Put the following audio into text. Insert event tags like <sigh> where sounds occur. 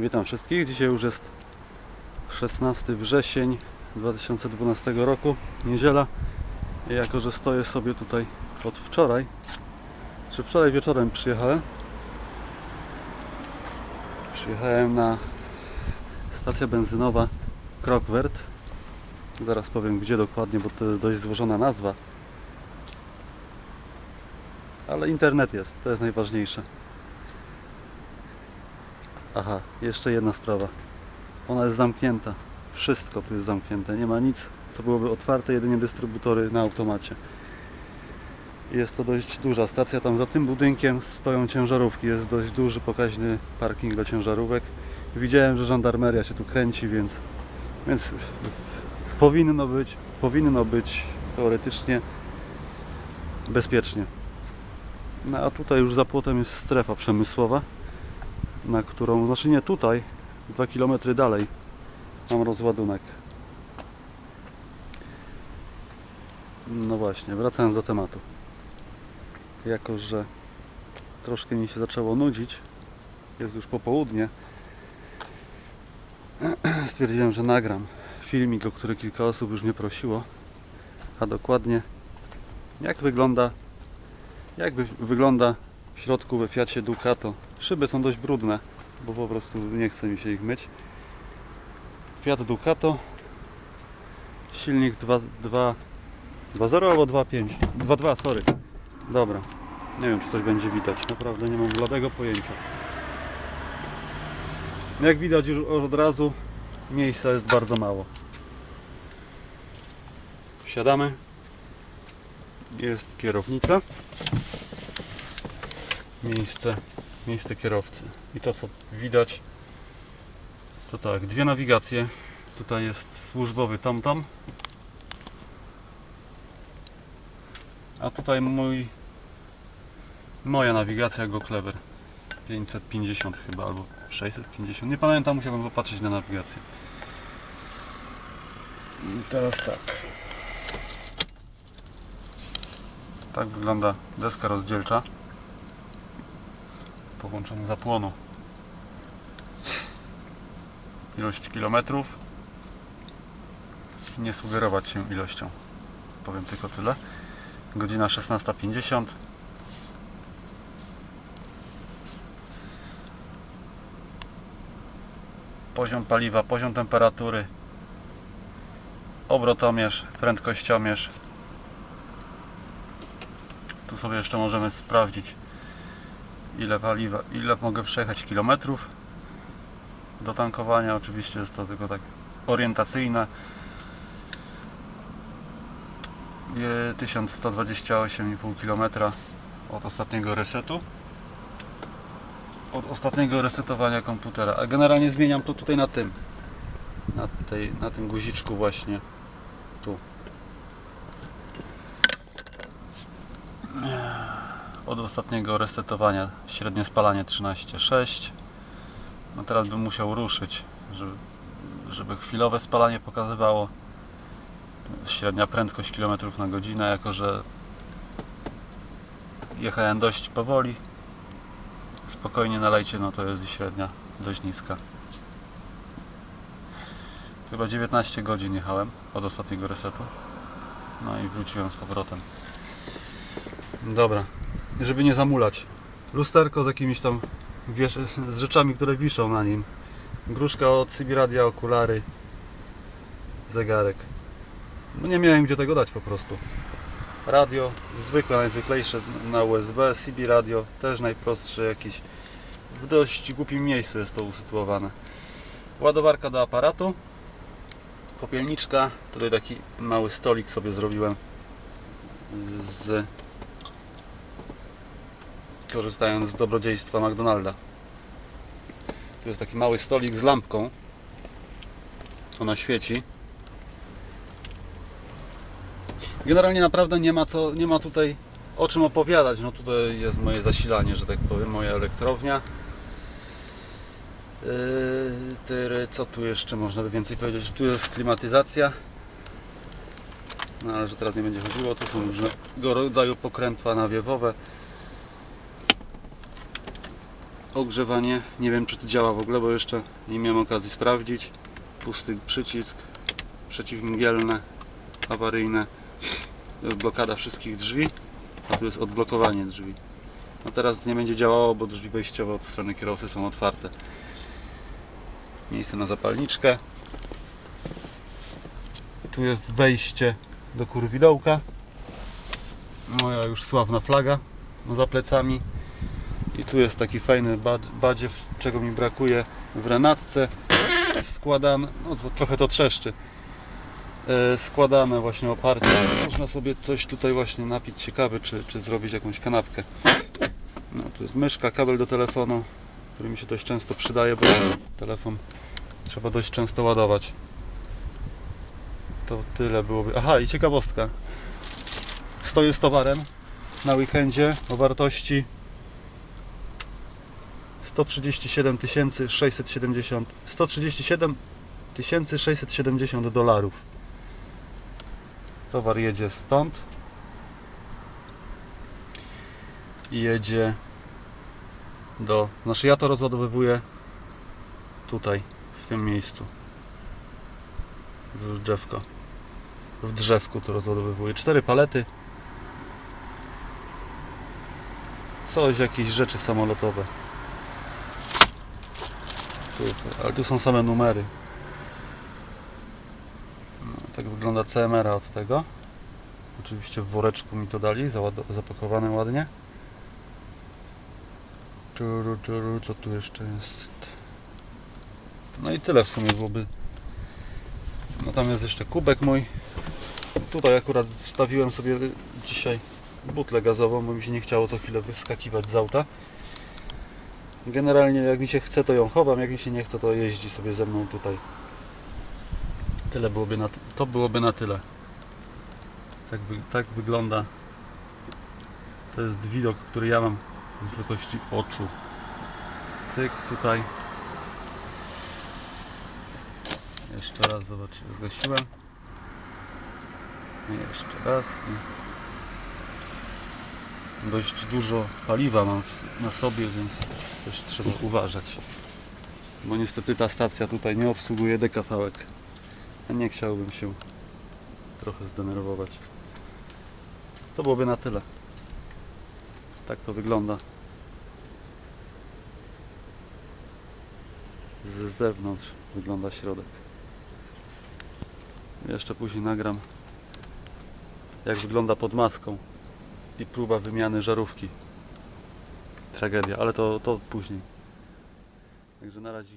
Witam wszystkich. Dzisiaj już jest 16 wrzesień 2012 roku, niedziela. I jako, że stoję sobie tutaj od wczoraj, czy wczoraj wieczorem przyjechałem, przyjechałem na stację benzynowa Krockwert. Zaraz powiem gdzie dokładnie, bo to jest dość złożona nazwa. Ale internet jest, to jest najważniejsze. Aha, jeszcze jedna sprawa. Ona jest zamknięta. Wszystko tu jest zamknięte. Nie ma nic, co byłoby otwarte, jedynie dystrybutory na automacie. Jest to dość duża stacja. Tam za tym budynkiem stoją ciężarówki. Jest dość duży, pokaźny parking dla ciężarówek. Widziałem, że żandarmeria się tu kręci, więc, więc powinno być, powinno być teoretycznie bezpiecznie. No a tutaj już za płotem jest strefa przemysłowa na którą, znaczy nie tutaj, 2 km dalej mam rozładunek. No właśnie, wracając do tematu. Jako, że troszkę mi się zaczęło nudzić, jest już popołudnie, <clears throat> stwierdziłem, że nagram filmik, o który kilka osób już mnie prosiło, a dokładnie jak wygląda jak wy- wygląda w środku we Fiacie Ducato. Szyby są dość brudne, bo po prostu nie chce mi się ich myć. Fiat Ducato. Silnik 2.0 albo 2.5. 2.2, sorry. Dobra. Nie wiem, czy coś będzie widać. Naprawdę nie mam bladego pojęcia. Jak widać już od razu, miejsca jest bardzo mało. Wsiadamy. Jest kierownica miejsce, miejsce kierowcy. I to co widać, to tak, dwie nawigacje. Tutaj jest służbowy TomTom. A tutaj mój moja nawigacja Go Clever 550 chyba albo 650. Nie pamiętam, musiałbym popatrzeć na nawigację. I teraz tak. Tak wygląda deska rozdzielcza połączeniu zapłonu. Ilość kilometrów. Nie sugerować się ilością. Powiem tylko tyle. Godzina 16.50. Poziom paliwa, poziom temperatury, obrotomierz, prędkościomierz. Tu sobie jeszcze możemy sprawdzić ile paliwa, ile mogę przejechać kilometrów do tankowania. Oczywiście jest to tylko tak orientacyjne. Je 1128,5 km od ostatniego resetu. Od ostatniego resetowania komputera. A generalnie zmieniam to tutaj na tym. Na, tej, na tym guziczku właśnie. Tu. Od ostatniego resetowania średnie spalanie 13,6 no teraz bym musiał ruszyć żeby, żeby chwilowe spalanie pokazywało. Średnia prędkość kilometrów na godzinę jako że jechałem dość powoli. Spokojnie nalejcie no to jest i średnia dość niska. Chyba 19 godzin jechałem od ostatniego resetu. No i wróciłem z powrotem. Dobra żeby nie zamulać. Lusterko z jakimiś tam wiesz, z rzeczami, które wiszą na nim. Gruszka od Sibiradia, okulary, zegarek. No nie miałem gdzie tego dać po prostu. Radio, zwykłe, najzwyklejsze na USB, CB radio, też najprostsze jakieś. W dość głupim miejscu jest to usytuowane. Ładowarka do aparatu, popielniczka, tutaj taki mały stolik sobie zrobiłem z korzystając z dobrodziejstwa McDonalda. Tu jest taki mały stolik z lampką. Ona świeci. Generalnie naprawdę nie ma co, nie ma tutaj o czym opowiadać. No tutaj jest moje zasilanie, że tak powiem, moja elektrownia. Yy, tyry, co tu jeszcze można by więcej powiedzieć? Tu jest klimatyzacja. No ale że teraz nie będzie chodziło, tu są różnego rodzaju pokrętła nawiewowe. Ogrzewanie. Nie wiem czy to działa w ogóle, bo jeszcze nie miałem okazji sprawdzić. Pusty przycisk, przeciwmgielne, awaryjne. Blokada wszystkich drzwi, a tu jest odblokowanie drzwi. No teraz nie będzie działało, bo drzwi wejściowe od strony kierowcy są otwarte. Miejsce na zapalniczkę. Tu jest wejście do kurwidołka. Moja już sławna flaga za plecami. Tu jest taki fajny bad- badziew, czego mi brakuje w renatce. Składane, no to, trochę to trzeszczy. E, składane właśnie oparcie. Można sobie coś tutaj właśnie napić się kawy, czy, czy zrobić jakąś kanapkę. No, tu jest myszka, kabel do telefonu, który mi się dość często przydaje, bo telefon trzeba dość często ładować. To tyle byłoby. Aha, i ciekawostka. Stoję z towarem na weekendzie o wartości 137 670 137 670 dolarów. Towar jedzie stąd i jedzie do. Znaczy ja to rozładowywuję tutaj, w tym miejscu. W drzewko. W drzewku to rozładowywuję. Cztery palety. Coś, jakieś rzeczy samolotowe. Ale tu są same numery. No, tak wygląda CMR od tego. Oczywiście w woreczku mi to dali, zapakowane ładnie. Czuru, czuru, co tu jeszcze jest? No i tyle w sumie byłoby. No tam jest jeszcze kubek mój. Tutaj akurat wstawiłem sobie dzisiaj butlę gazową, bo mi się nie chciało co chwilę wyskakiwać z auta. Generalnie jak mi się chce to ją chowam, jak mi się nie chce to jeździ sobie ze mną tutaj. Tyle byłoby na, to byłoby na tyle. Tak, tak wygląda. To jest widok, który ja mam z wysokości oczu. Cyk tutaj. Jeszcze raz zobacz, zgasiłem. Jeszcze raz i dość dużo paliwa mam na sobie, więc też trzeba uważać. Bo niestety ta stacja tutaj nie obsługuje dekapałek. A nie chciałbym się trochę zdenerwować. To byłoby na tyle. Tak to wygląda. Z zewnątrz wygląda środek. Jeszcze później nagram jak wygląda pod maską i próba wymiany żarówki. Tragedia, ale to, to później. Także na razie.